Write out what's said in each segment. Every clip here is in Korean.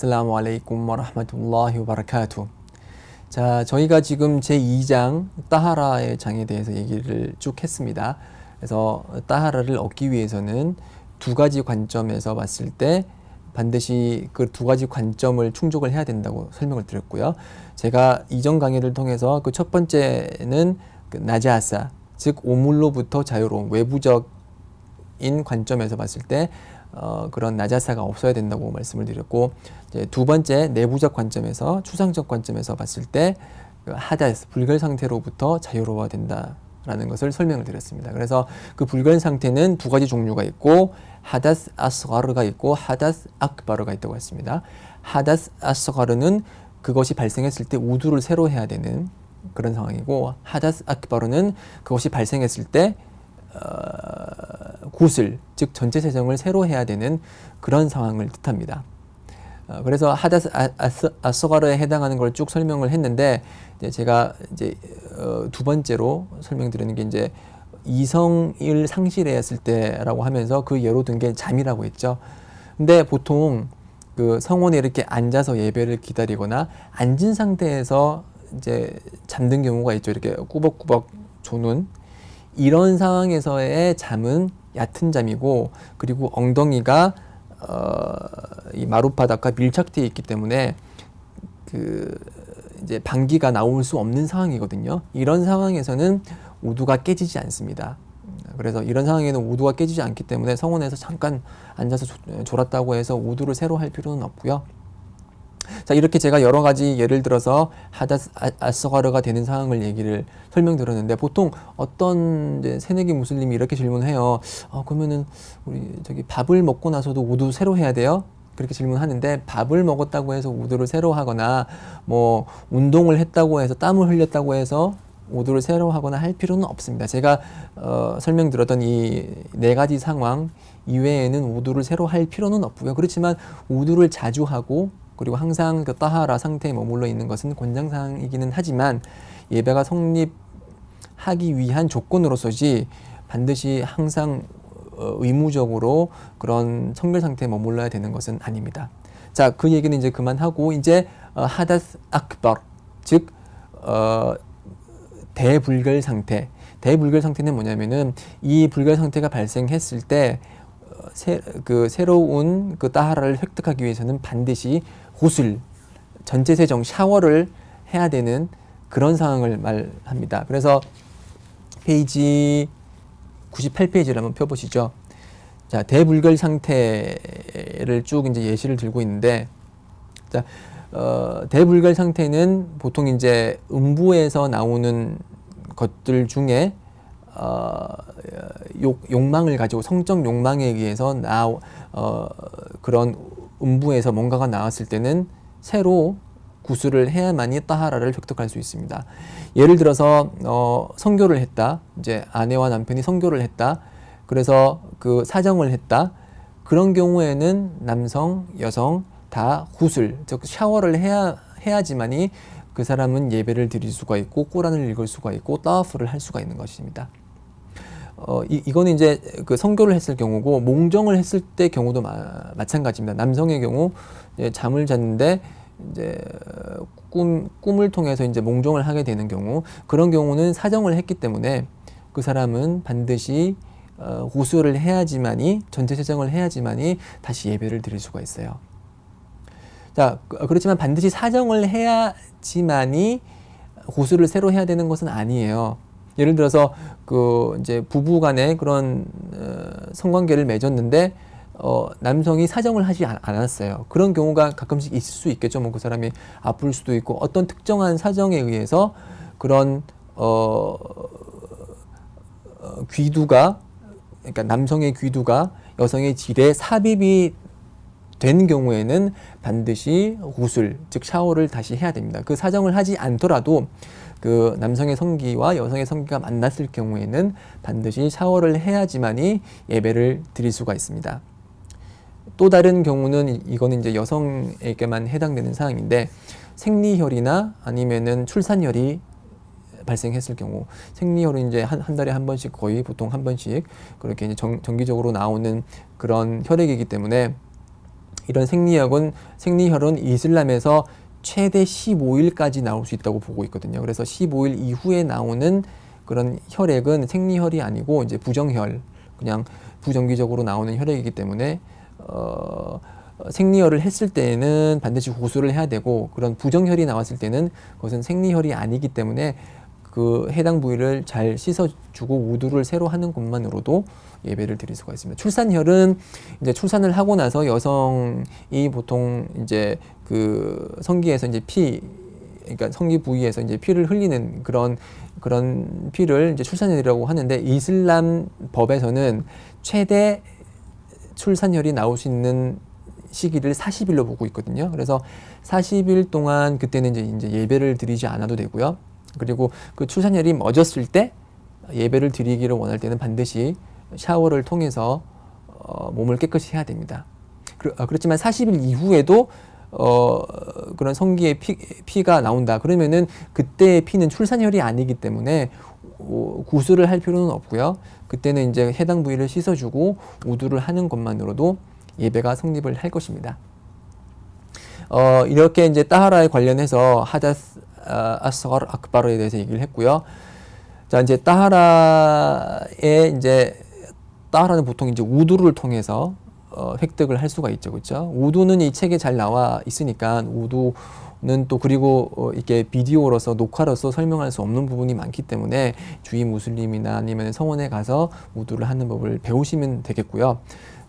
아슬라무 알레이쿰 와라흐마툴라히 와바라카투. 자, 저희가 지금 제2장 따하라의 장에 대해서 얘기를 쭉 했습니다. 그래서 따하라를 얻기 위해서는 두 가지 관점에서 봤을 때 반드시 그 두 가지 관점을 충족을 해야 된다고 설명을 드렸고요. 제가 이전 강의를 통해서 그 첫 번째는 그 나자사, 즉 오물로부터 자유로운 외부적인 관점에서 봤을 때 어, 그런 나자사가 없어야 된다고 말씀을 드렸고 이제 두 번째 내부적 관점에서 추상적 관점에서 봤을 때 그 하다스 불결 상태로부터 자유로워야 된다라는 것을 설명을 드렸습니다. 그래서 그 불결 상태는 두 가지 종류가 있고 하다스 아스가르가 있고 하다스 악바르가 있다고 했습니다. 하다스 아스가르는 그것이 발생했을 때 우두를 새로 해야 되는 그런 상황이고 하다스 악바르는 그것이 발생했을 때 어, 굿을 즉 전체 세정을 새로 해야 되는 그런 상황을 뜻합니다. 어, 그래서 하다스 아, 아스, 아스가르에 해당하는 걸 쭉 설명을 했는데 이제 제가 이제 어, 두 번째로 설명드리는 게 이제 이성을 상실했을 때라고 하면서 그 예로 든 게 잠이라고 했죠. 근데 보통 그 성원에 이렇게 앉아서 예배를 기다리거나 앉은 상태에서 이제 잠든 경우가 있죠. 이렇게 꾸벅꾸벅 조는 이런 상황에서의 잠은 얕은 잠이고 그리고 엉덩이가 어, 이 마룻바닥과 밀착되어 있기 때문에 그 이제 방귀가 나올 수 없는 상황이거든요. 이런 상황에서는 우두가 깨지지 않습니다. 그래서 이런 상황에는 우두가 깨지지 않기 때문에 성원에서 잠깐 앉아서 졸았다고 해서 우두를 새로 할 필요는 없고요. 자 이렇게 제가 여러 가지 예를 들어서 하다스 아스가르가 되는 상황을 얘기를 설명드렸는데 보통 어떤 이제 새내기 무슬림이 이렇게 질문해요. 어, 그러면은 우리 저기 밥을 먹고 나서도 우두 새로 해야 돼요? 그렇게 질문하는데 밥을 먹었다고 해서 우두를 새로 하거나 뭐 운동을 했다고 해서 땀을 흘렸다고 해서 우두를 새로 하거나 할 필요는 없습니다. 제가 어, 설명드렸던 이 네 가지 상황 이외에는 우두를 새로 할 필요는 없고요. 그렇지만 우두를 자주 하고 그리고 항상 그 따하라 상태에 머물러 있는 것은 권장사항이기는 하지만 예배가 성립하기 위한 조건으로서지 반드시 항상 어, 의무적으로 그런 성결 상태에 머물러야 되는 것은 아닙니다. 자, 그 얘기는 이제 그만하고 이제 어, 하다스 악bar 즉 어, 대불결 상태. 대불결 상태는 뭐냐면은 이 불결 상태가 발생했을 때 어, 새, 그 새로운 그 따하라를 획득하기 위해서는 반드시 호술, 전체 세정, 샤워를 해야 되는 그런 상황을 말합니다. 그래서 페이지 98페이지를 한번 펴보시죠. 자, 대불결 상태를 쭉 이제 예시를 들고 있는데, 자, 어, 대불결 상태는 보통 이제 음부에서 나오는 것들 중에 어, 욕, 욕망을 가지고 성적 욕망에 의해서 나 어, 그런 음부에서 뭔가가 나왔을 때는 새로 구술을 해야만이 따하라를 획득할 수 있습니다. 예를 들어서 어, 성교를 했다. 이제 아내와 남편이 성교를 했다. 그래서 그 사정을 했다. 그런 경우에는 남성, 여성 다 구술, 즉 샤워를 해야 해야지만이 그 사람은 예배를 드릴 수가 있고 꾸란을 읽을 수가 있고 따프를 할 수가 있는 것입니다. 어, 이, 이거는 이제 그 성교를 했을 경우고 몽정을 했을 때 경우도 마, 마찬가지입니다. 남성의 경우 이제 잠을 잤는데 이제 꿈 꿈을 통해서 이제 몽정을 하게 되는 경우 그런 경우는 사정을 했기 때문에 그 사람은 반드시 어, 호수를 해야지만이 전체 세정을 해야지만이 다시 예배를 드릴 수가 있어요. 자 그, 그렇지만 반드시 사정을 해야지만이 호수를 새로 해야 되는 것은 아니에요. 예를 들어서 그 이제 부부 간에 그런 어, 성관계를 맺었는데 어, 남성이 사정을 하지 않았어요. 그런 경우가 가끔씩 있을 수 있겠죠. 뭐 그 사람이 아플 수도 있고 어떤 특정한 사정에 의해서 그런 어, 어 귀두가 그러니까 남성의 귀두가 여성의 질에 삽입이 된 경우에는 반드시 구슬 즉 샤워를 다시 해야 됩니다. 그 사정을 하지 않더라도 그 남성의 성기와 여성의 성기가 만났을 경우에는 반드시 샤워를 해야지만이 예배를 드릴 수가 있습니다. 또 다른 경우는 이거는 이제 여성에게만 해당되는 사항인데 생리혈이나 아니면은 출산혈이 발생했을 경우 생리혈은 이제 한, 한 달에 한 번씩 거의 보통 한 번씩 그렇게 이제 정, 정기적으로 나오는 그런 혈액이기 때문에 이런 생리혈은 생리혈은 이슬람에서 최대 15일까지 나올 수 있다고 보고 있거든요. 그래서 15일 이후에 나오는 그런 혈액은 생리혈이 아니고 이제 부정혈, 그냥 부정기적으로 나오는 혈액이기 때문에 어, 생리혈을 했을 때는 반드시 고수를 해야 되고 그런 부정혈이 나왔을 때는 그것은 생리혈이 아니기 때문에 그 해당 부위를 잘 씻어주고 우두를 새로 하는 것만으로도 예배를 드릴 수가 있습니다. 출산혈은 이제 출산을 하고 나서 여성이 보통 이제 그 성기에서 이제 피 그러니까 성기 부위에서 이제 피를 흘리는 그런 그런 피를 이제 출산혈이라고 하는데 이슬람 법에서는 최대 출산혈이 나올 수 있는 시기를 40일로 보고 있거든요. 그래서 40일 동안 그때는 이제, 이제 예배를 드리지 않아도 되고요. 그리고 그 출산혈이 멎었을 때 예배를 드리기를 원할 때는 반드시 샤워를 통해서 어, 몸을 깨끗이 해야 됩니다. 그, 어, 그렇지만 40일 이후에도 어, 그런 성기에 피, 피가 나온다. 그러면은 그때의 피는 출산혈이 아니기 때문에 어, 구술을 할 필요는 없고요. 그때는 이제 해당 부위를 씻어주고 우두를 하는 것만으로도 예배가 성립을 할 것입니다. 어, 이렇게 이제 따하라에 관련해서 하다스 아, 아스걸 아크바르에 대해서 얘기를 했고요. 자, 이제 따하라에 이제 따하라는 보통 이제 우두를 통해서 어, 획득을 할 수가 있죠, 그렇죠? 우두는 이 책에 잘 나와 있으니까 우두는 또 그리고 어, 이렇게 비디오로서 녹화로서 설명할 수 없는 부분이 많기 때문에 주위 무슬림이나 아니면 성원에 가서 우두를 하는 법을 배우시면 되겠고요.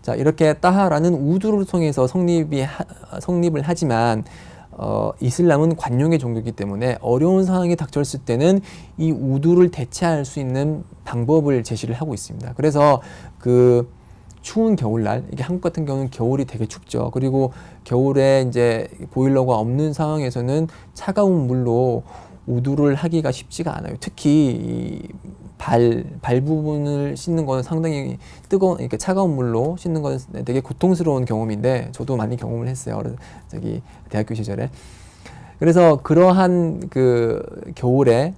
자, 이렇게 따하라는 우두를 통해서 성립이 하, 성립을 하지만 어, 이슬람은 관용의 종교이기 때문에 어려운 상황이 닥쳤을 때는 이 우두를 대체할 수 있는 방법을 제시를 하고 있습니다. 그래서 그 추운 겨울날 이게 한국 같은 경우는 겨울이 되게 춥죠. 그리고 겨울에 이제 보일러가 없는 상황에서는 차가운 물로 우두를 하기가 쉽지가 않아요. 특히 발, 발 부분을 씻는 거는 상당히 뜨거운, 그러니까 차가운 물로 씻는 건 되게 고통스러운 경험인데 저도 많이 경험을 했어요. 저기 대학교 시절에. 그래서 그러한 그 겨울에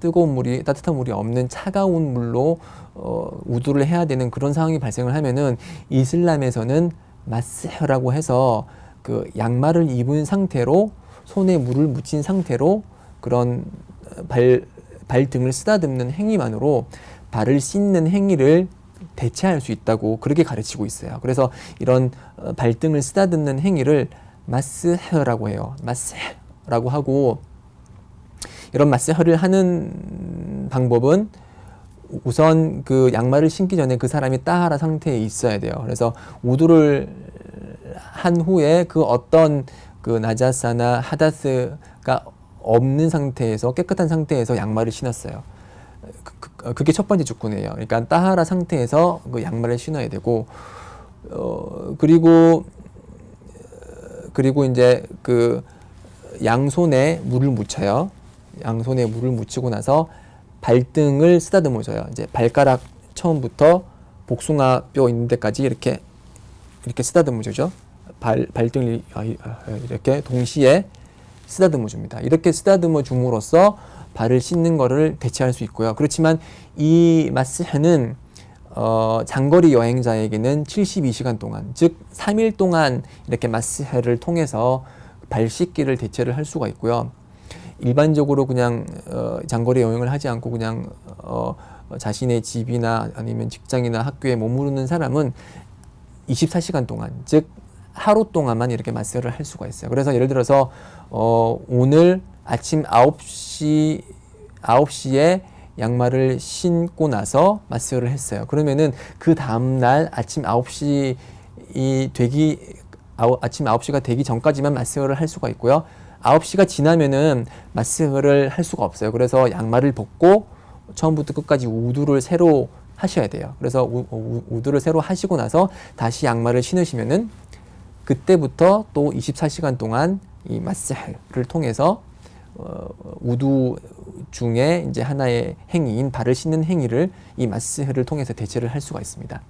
뜨거운 물이 따뜻한 물이 없는 차가운 물로 어, 우두를 해야 되는 그런 상황이 발생을 하면은 이슬람에서는 마스라고 해서 그 양말을 입은 상태로 손에 물을 묻힌 상태로 그런 발 발등을 쓰다듬는 행위만으로 발을 씻는 행위를 대체할 수 있다고 그렇게 가르치고 있어요. 그래서 이런 어, 발등을 쓰다듬는 행위를 마스헤라고 해요. 마스헤라고 하고 이런 마스헤를 하는 방법은 우선 그 양말을 신기 전에 그 사람이 따하라 상태에 있어야 돼요. 그래서 우두를 한 후에 그 어떤 그 나자사나 하다스가 없는 상태에서 깨끗한 상태에서 양말을 신었어요. 그, 그, 그 게 첫 번째 조건이에요. 그러니까 따하라 상태에서 그 양말을 신어야 되고 어 그리고 그리고 이제 그 양손에 물을 묻혀요. 양손에 물을 묻히고 나서 발등을 쓰다듬어 줘요. 이제 발가락 처음부터 복숭아 뼈 있는 데까지 이렇게 이렇게 쓰다듬어 주죠. 발 발등을 아, 아, 이렇게 동시에 쓰다듬어 줍니다. 이렇게 쓰다듬어 줌으로써 발을 씻는 거를 대체할 수 있고요. 그렇지만 이 마스는 어, 장거리 여행자에게는 72시간 동안, 즉 3일 동안 이렇게 마스해를 통해서 발 씻기를 대체를 할 수가 있고요. 일반적으로 그냥 어, 장거리 여행을 하지 않고 그냥 어, 자신의 집이나 아니면 직장이나 학교에 머무르는 사람은 24시간 동안, 즉 하루 동안만 이렇게 마스를 할 수가 있어요. 그래서 예를 들어서 어, 오늘 아침 9시 9시에 양말을 신고 나서 마스를 했어요. 그러면은 그 다음 날 아침 9시 이 되기 아 침 9시가 되기 전까지만 마스를 할 수가 있고요. 9시가 지나면은 마스를 할 수가 없어요. 그래서 양말을 벗고 처음부터 끝까지 우두를 새로 하셔야 돼요. 그래서 우, 우 두를 새로 하시고 나서 다시 양말을 신으시면은 그때부터 또 24시간 동안 이 마사를 통해서 어, 우두 중에 이제 하나의 행위인 발을 씻는 행위를 이 마스를 통해서 대체를 할 수가 있습니다.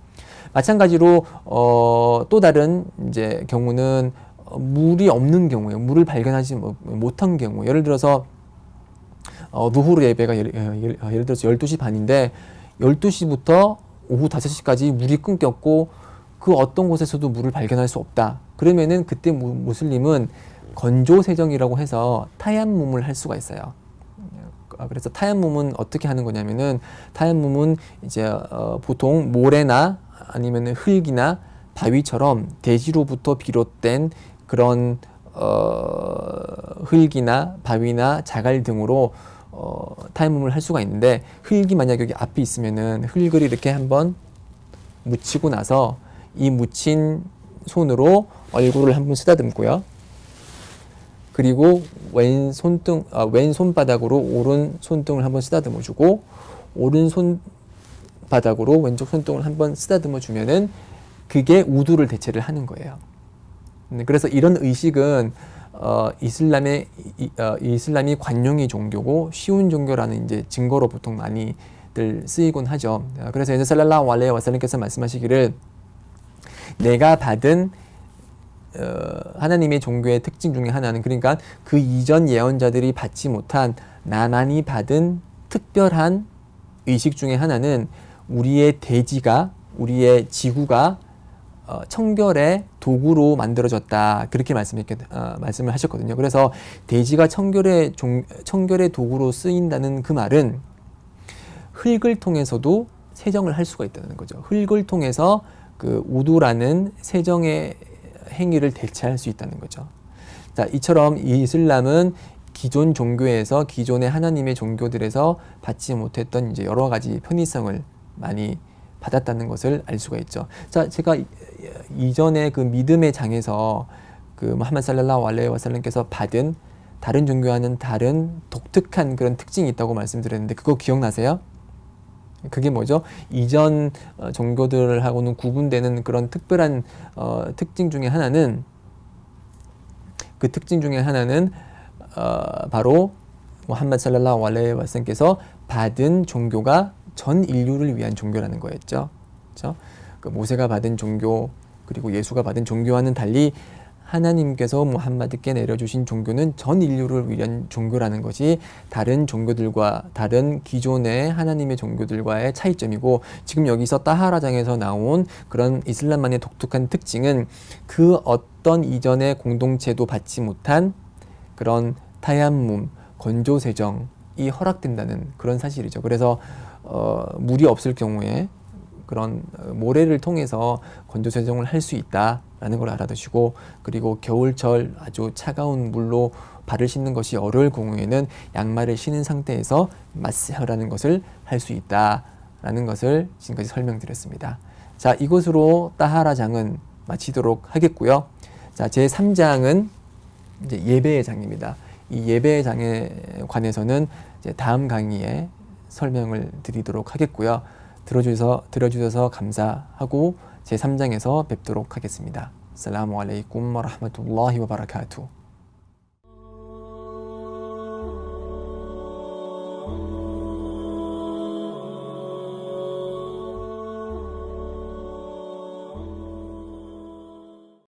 마찬가지로 어, 또 다른 이제 경우는 물이 없는 경우에 물을 발견하지 못한 경우 예를 들어서 어, 누후르 예배가 예를, 어, 어, 예를 들어서 12시 반인데 12시부터 오후 5시까지 물이 끊겼고 그 어떤 곳에서도 물을 발견할 수 없다. 그러면은 그때 무, 무슬림은 건조 세정이라고 해서 타얀몸을 할 수가 있어요. 아, 그래서 타얀몸은 어떻게 하는 거냐면은 타얀몸은 이제 어, 보통 모래나 아니면 흙이나 바위처럼 대지로부터 비롯된 그런 어, 흙이나 바위나 자갈 등으로 어, 타임몸을 할 수가 있는데 흙이 만약 여기 앞에 있으면은 흙을 이렇게 한번 묻히고 나서 이 묻힌 손으로 얼굴을 한번 쓰다듬고요. 그리고 왼 손등, 아, 왼 손바닥으로 오른 손등을 한번 쓰다듬어 주고 오른 손바닥으로 왼쪽 손등을 한번 쓰다듬어 주면은 그게 우두를 대체를 하는 거예요. 네, 그래서 이런 의식은 어, 이슬람의 이, 어, 이슬람이 관용의 종교고 쉬운 종교라는 이제 증거로 보통 많이들 쓰이곤 하죠. 어, 그래서 이제 살랄라hu 알레이 와살님께서 말씀하시기를 내가 받은 어, 하나님의 종교의 특징 중에 하나는 그러니까 그 이전 예언자들이 받지 못한 나만이 받은 특별한 의식 중에 하나는 우리의 대지가 우리의 지구가 어, 청결의 도구로 만들어졌다 그렇게 말씀 어, 말씀을 하셨거든요. 그래서 대지가 청결의 종, 청결의 도구로 쓰인다는 그 말은 흙을 통해서도 세정을 할 수가 있다는 거죠. 흙을 통해서 그 우두라는 세정의 행위를 대체할 수 있다는 거죠. 자, 이처럼 이 이슬람은 기존 종교에서 기존의 하나님의 종교들에서 받지 못했던 이제 여러 가지 편의성을 많이 받았다는 것을 알 수가 있죠. 자, 제가 이전에 그 믿음의 장에서 그 무함마드 살랄라hu 알레이 와살람께서 받은 다른 종교와는 다른 독특한 그런 특징이 있다고 말씀드렸는데 그거 기억나세요? 그게 뭐죠? 이전 어, 종교들하고는 구분되는 그런 특별한 어, 특징 중에 하나는 그 특징 중에 하나는 어, 바로 무함마드 살랄라hu 알레이 와살람께서 받은 종교가 전 인류를 위한 종교라는 거였죠. 그렇죠? 그 모세가 받은 종교 그리고 예수가 받은 종교와는 달리 하나님께서 무함마드께 내려주신 종교는 전 인류를 위한 종교라는 것이 다른 종교들과 다른 기존의 하나님의 종교들과의 차이점이고 지금 여기서 따하라장에서 나온 그런 이슬람만의 독특한 특징은 그 어떤 이전의 공동체도 받지 못한 그런 타얀몸 건조세정이 허락된다는 그런 사실이죠. 그래서 어, 물이 없을 경우에 그런 모래를 통해서 건조 세정을 할 수 있다 라는 걸 알아두시고 그리고 겨울철 아주 차가운 물로 발을 씻는 것이 어려울 경우에는 양말을 신은 상태에서 마스하라는 것을 할 수 있다라는 것을 지금까지 설명드렸습니다. 자, 이것으로 따하라 장은 마치도록 하겠고요. 자, 제 3장은 이제 예배의 장입니다. 이 예배의 장에 관해서는 이제 다음 강의에 설명을 드리도록 하겠고요. 들어주셔서, 들어주셔서 감사하고 제3장에서 뵙도록 하겠습니다. 살라무 알레이쿰 와 라흐마툴라히 와 바라카투.